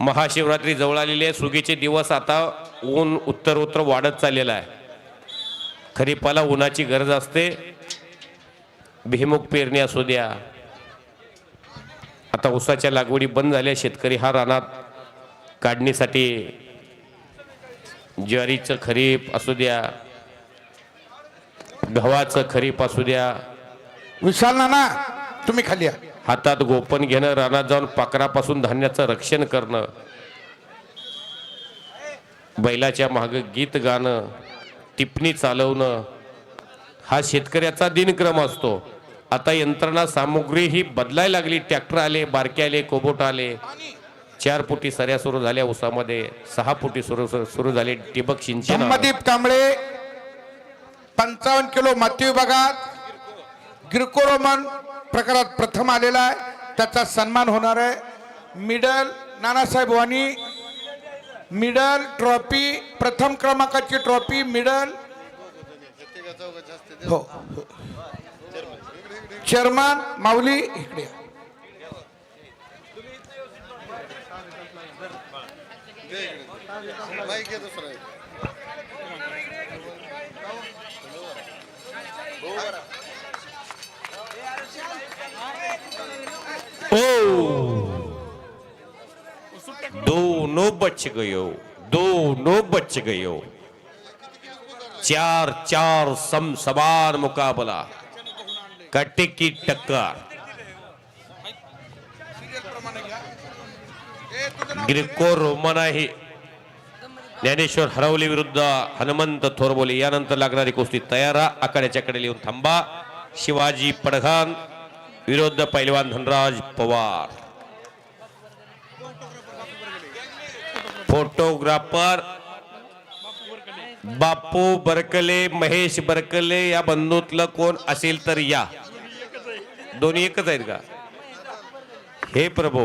महाशिवरात्री जवळ आलेली आहे. सुगीचे दिवस आता ऊन उत्तर उत्तर वाढत चाललेला आहे. खरीपाला उन्हाची गरज असते. भीमुख पेरणी असू द्या. आता ऊसाच्या लागवडी बंद झाल्या. शेतकरी हा रानात काढणीसाठी ज्वारीचं खरीप असू द्या गव्हाचं खरीप असू द्या. विशाल ना तुम्ही खाली या. हातात गोपन घेणं रानात जाऊन पाकरापासून धान्याचं रक्षण करणं बैलाच्या माग गीत गाणं टिपणी चालवणं हा शेतकऱ्याचा दिनक्रम असतो. आता यंत्रणा सामुग्री ही बदलायला लागली. ट्रॅक्टर आले बारके आले कोबोट आले. चार फुटी सऱ्या सुरू झाल्या उसामध्ये सहा फुटी सुरू सुरू झाले ठिबक सिंचन. आलं. कांबळे पंचावन्न किलो माती विभागात गिरको रोमन प्रकारात प्रथम आलेला आहे. त्याचा सन्मान होणार आहे. Medal Nanasaheb Wani medal trophy प्रथम क्रमांकाची ट्रॉफी मिडल. हो हो. चेअरमन माऊली इकडे. नो बच गयो नो बच गयो। चार चार समसमान मुकाबला। कटे की टक्कर। ग्रिको रोमन आहे ज्ञानेश्वर हरवली विरुद्ध हनुमंत थोरबोले यानंतर लागणारी कुस्ती तयारा आखाड्याच्या कडे लिहून थांबा। शिवाजी पडघान विरुद्ध पैलवान धनराज पवार। फोटोग्राफर बापू बरकले महेश बरकले या बंधूतलं कोण असेल तर या. दोन्ही एकच आहेत का? हे प्रभु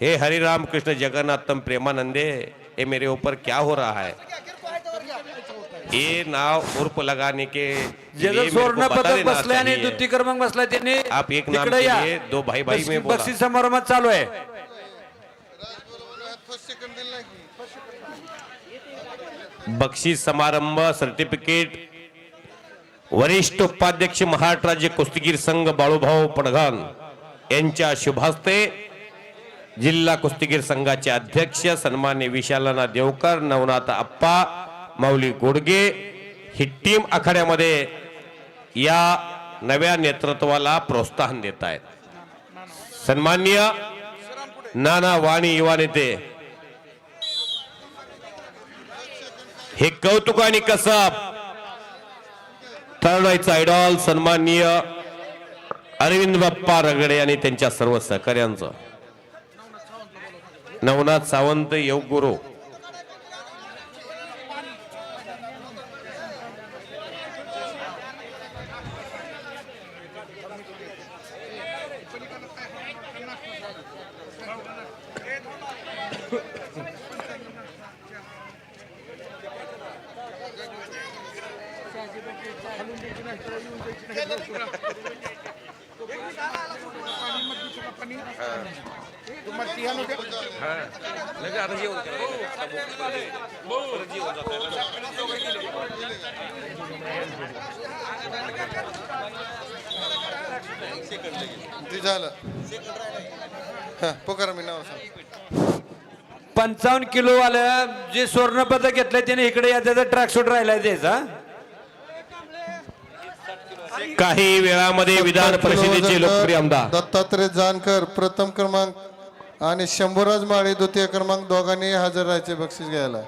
हे हरिराम कृष्ण जगन्नाथम प्रेमानंदे ये मेरे ऊपर क्या हो रहा है? ये नाव उर्फ़ लगाने के को सुवर्ण पदक देना बसले द्वितीय क्रमांक बसलाय त्यांनी. आप एक नाम के लिए दो भाई भाई में। बक्षीस समारंभात चालू आहे. बक्षीस समारंभ सर्टिफिकेट वरिष्ठ उपाध्यक्ष महाराष्ट्र राज्य कुस्तीगीर संघ बाळूभाऊ पडघान यांच्या शुभास्ते जिल्हा कुस्तीगीर संघाचे अध्यक्ष सन्मान्य विशालना देवकर नवनाथ आप्पा माऊली गोडगे ही टीम आखाड्यामध्ये या नव्या नेतृत्वाला प्रोत्साहन देत आहेत. सन्मान्य नाना वाणी युवा नेते हे कौतुक आणि कसब. तरुणाईचा आयडॉल सन्माननीय अरविंद बाप्पा रगडे आणि त्यांच्या सर्व सहकार्यांचं नवनाथ सावंत योग गुरु. ते झालं मी नाव सांग पंचावन्न किलो जे स्वर्ण पदक घेतलंय त्याने इकडे या त्याचा ट्रॅक सूट राहिलाय त्याचा. काही वेळामध्ये विधान परिषदेचे लोकप्रिय आमदार दत्तात्रय जानकर प्रथम क्रमांक आणि शंभूराज माळी द्वितीय क्रमांक दोघांनी हजर राहायचे बक्षीस घ्यायला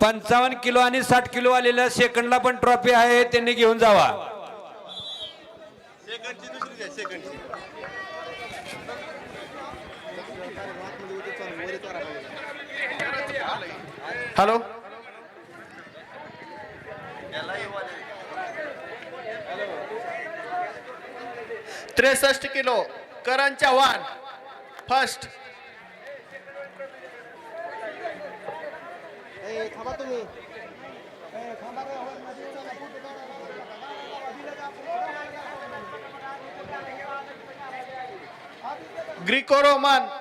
पंचावन्न किलो आणि साठ किलो आलेल्या सेकंडला पण ट्रॉफी आहे त्यांनी घेऊन जावा. हॅलो? त्रेसष्ट kilo Karan Chavan first Greco Roman